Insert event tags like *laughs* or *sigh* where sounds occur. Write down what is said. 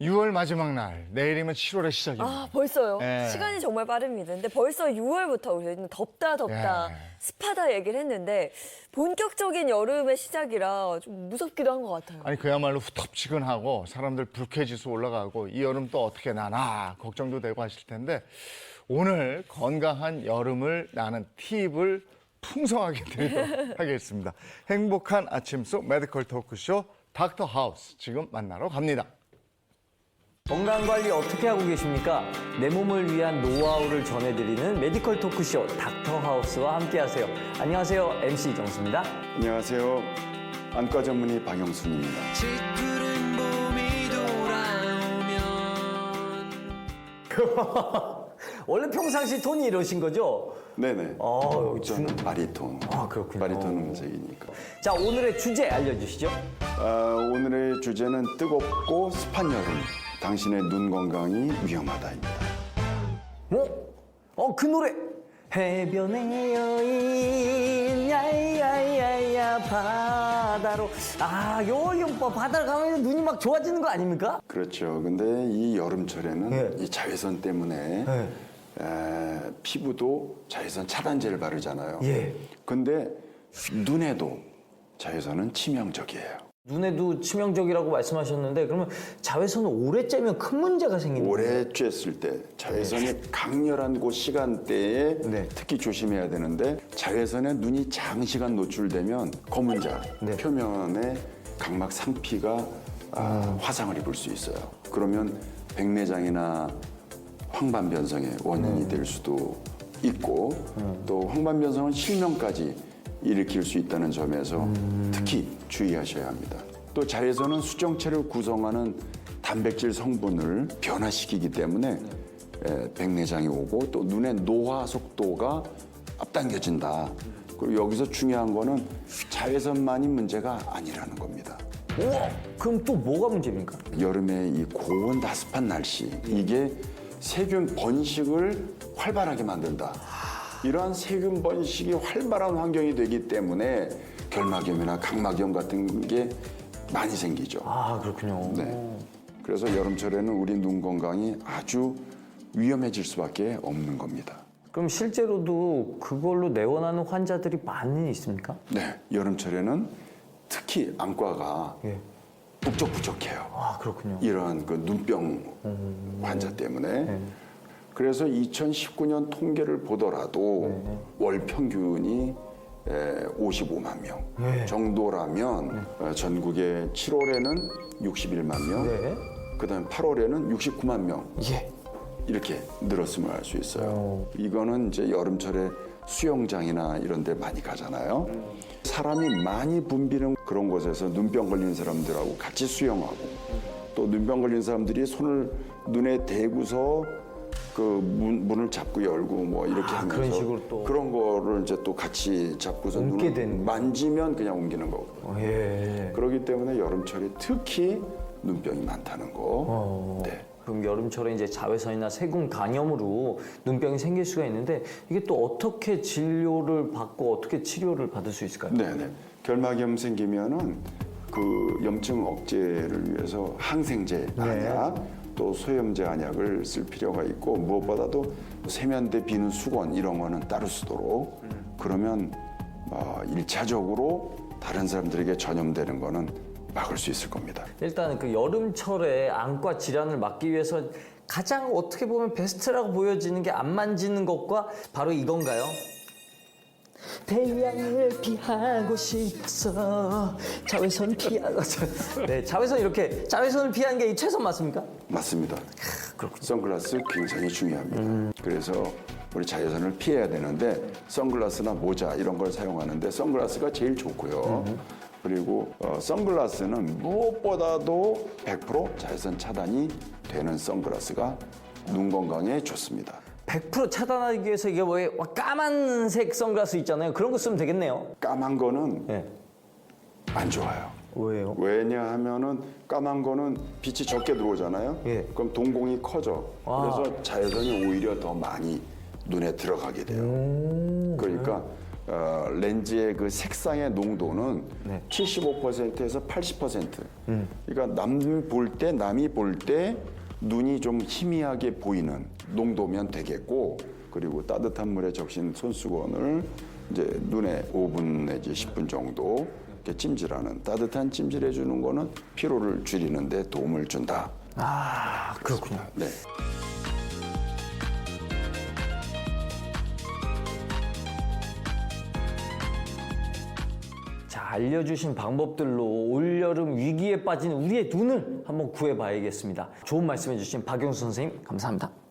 6월 마지막 날, 내일이면 7월의 시작입니다. 아 벌써요? 예. 시간이 정말 빠릅니다. 근데 벌써 6월부터 우리는 덥다 덥다 예. 습하다 얘기를 했는데 본격적인 여름의 시작이라 좀 무섭기도 한 것 같아요. 아니 그야말로 후텁지근하고 사람들 불쾌지수 올라가고 이 여름 또 어떻게 나나 걱정도 되고 하실 텐데 오늘 건강한 여름을 나는 팁을 풍성하게 *laughs* 드리도록 하겠습니다. 행복한 아침 속 메디컬 토크쇼 닥터 하우스 지금 만나러 갑니다. 건강 관리 어떻게 하고 계십니까? 내 몸을 위한 노하우를 전해드리는 메디컬 토크쇼 닥터 하우스와 함께하세요. 안녕하세요, MC 정수입니다. 안녕하세요. 안과 전문의 박영순입니다. 돌아오면 *laughs* 원래 평상시 톤이 이러신 거죠? 네네. 어, 저는 바리톤. 아, 그렇군요. 바리톤 음색이니까. 자, 오늘의 주제 알려주시죠. 아, 오늘의 주제는 뜨겁고 습한 여름. 당신의 눈 건강이 위험하다입니다. 어? 어, 그 노래! 해변의 여인 야야야야 바다로 아 요, 요 뭐, 바다로 가면 눈이 막 좋아지는 거 아닙니까? 그렇죠. 근데 이 여름철에는 네. 이 자외선 때문에 네. 에, 피부도 자외선 차단제를 바르잖아요. 예. 근데 눈에도 자외선은 치명적이에요. 눈에도 치명적이라고 말씀하셨는데 그러면 자외선을 오래 쬐면 큰 문제가 생기는 거예요? 오래 쬐을 때 자외선이 강렬한 그 시간대에 네. 특히 조심해야 되는데 자외선에 눈이 장시간 노출되면 검은자 네. 표면에 각막 상피가 아, 화상을 입을 수 있어요. 그러면 백내장이나 황반변성의 원인이 될 수도 있고 또 황반변성은 실명까지 일으킬 수 있다는 점에서 특히 주의하셔야 합니다. 또 자외선은 수정체를 구성하는 단백질 성분을 변화시키기 때문에 에, 백내장이 오고 또 눈의 노화 속도가 앞당겨진다. 그리고 여기서 중요한 거는 자외선만이 문제가 아니라는 겁니다. 우와, 그럼 또 뭐가 문제입니까? 여름에 이 고온 다습한 날씨 이게 세균 번식을 활발하게 만든다. 이러한 세균 번식이 활발한 환경이 되기 때문에 결막염이나 각막염 같은 게 많이 생기죠. 아 그렇군요. 네. 그래서 여름철에는 우리 눈 건강이 아주 위험해질 수밖에 없는 겁니다. 그럼 실제로도 그걸로 내원하는 환자들이 많이 있습니까? 네, 여름철에는 특히 안과가 예. 북적북적해요. 아 그렇군요. 이러한 그 눈병 환자 때문에 그래서 2019년 통계를 보더라도 월 평균이 55만 명 정도라면 어, 전국에 7월에는 61만 명, 네. 그다음 8월에는 69만 명 예. 이렇게 늘었음을 알 수 있어요. 이거는 이제 여름철에 수영장이나 이런 데 많이 가잖아요. 사람이 많이 붐비는 그런 곳에서 눈병 걸린 사람들하고 같이 수영하고 또 눈병 걸린 사람들이 손을 눈에 대고서 그 문, 문을 잡고 열고 뭐 이렇게 아, 하면서 그런 식으로 또. 그런 거를 이제 또 같이 잡고서 옮게 눈을 되는 만지면 그냥 옮기는 거고 어, 예. 그렇기 때문에 여름철에 특히 눈병이 많다는 거. 어. 네. 그럼 여름철에 이제 자외선이나 세균 감염으로 눈병이 생길 수가 있는데 이게 또 어떻게 진료를 받고 어떻게 치료를 받을 수 있을까요? 네네. 결막염 생기면은 그 염증 억제를 위해서 항생제 안약 또 소염제 안약을 쓸 필요가 있고 무엇보다도 세면대 비누 수건 이런 거는 따로 쓰도록 그러면 어, 일차적으로 다른 사람들에게 전염되는 거는 막을 수 있을 겁니다. 일단 그 여름철에 안과 질환을 막기 위해서 가장 어떻게 보면 베스트라고 보여지는 게 안 만지는 것과 바로 이건가요? 태양을 피하고 싶어서 자외선 피하고 네 자외선 이렇게 자외선을 피하는 게 최선 맞습니까? 맞습니다. 선글라스 굉장히 중요합니다. 그래서 우리 자외선을 피해야 되는데 선글라스나 모자 이런 걸 사용하는데 선글라스가 제일 좋고요. 그리고 어, 선글라스는 무엇보다도 100% 자외선 차단이 되는 선글라스가 눈 건강에 좋습니다. 100% 차단하기 위해서 이게 뭐 까만색 선글라스 있잖아요. 그런 거 쓰면 되겠네요. 까만 거는 예. 안 좋아요. 왜요? 왜냐하면은 까만 거는 빛이 적게 들어오잖아요. 예. 그럼 동공이 커져. 아. 그래서 자외선이 오히려 더 많이 눈에 들어가게 돼요. 그러니까 어, 렌즈의 그 색상의 농도는 75%에서 80%. 그러니까 남 볼 때 남이 볼 때 눈이 좀 희미하게 보이는 농도면 되겠고 그리고 따뜻한 물에 적신 손수건을 이제 눈에 5분 내지 10분 정도 이렇게 찜질하는 따뜻한 찜질해 주는 거는 피로를 줄이는 데 도움을 준다. 아 그렇군요. 네. 알려주신 방법들로 올여름 위기에 빠진 우리의 눈을 한번 구해봐야겠습니다. 좋은 말씀해주신 박영수 선생님 감사합니다.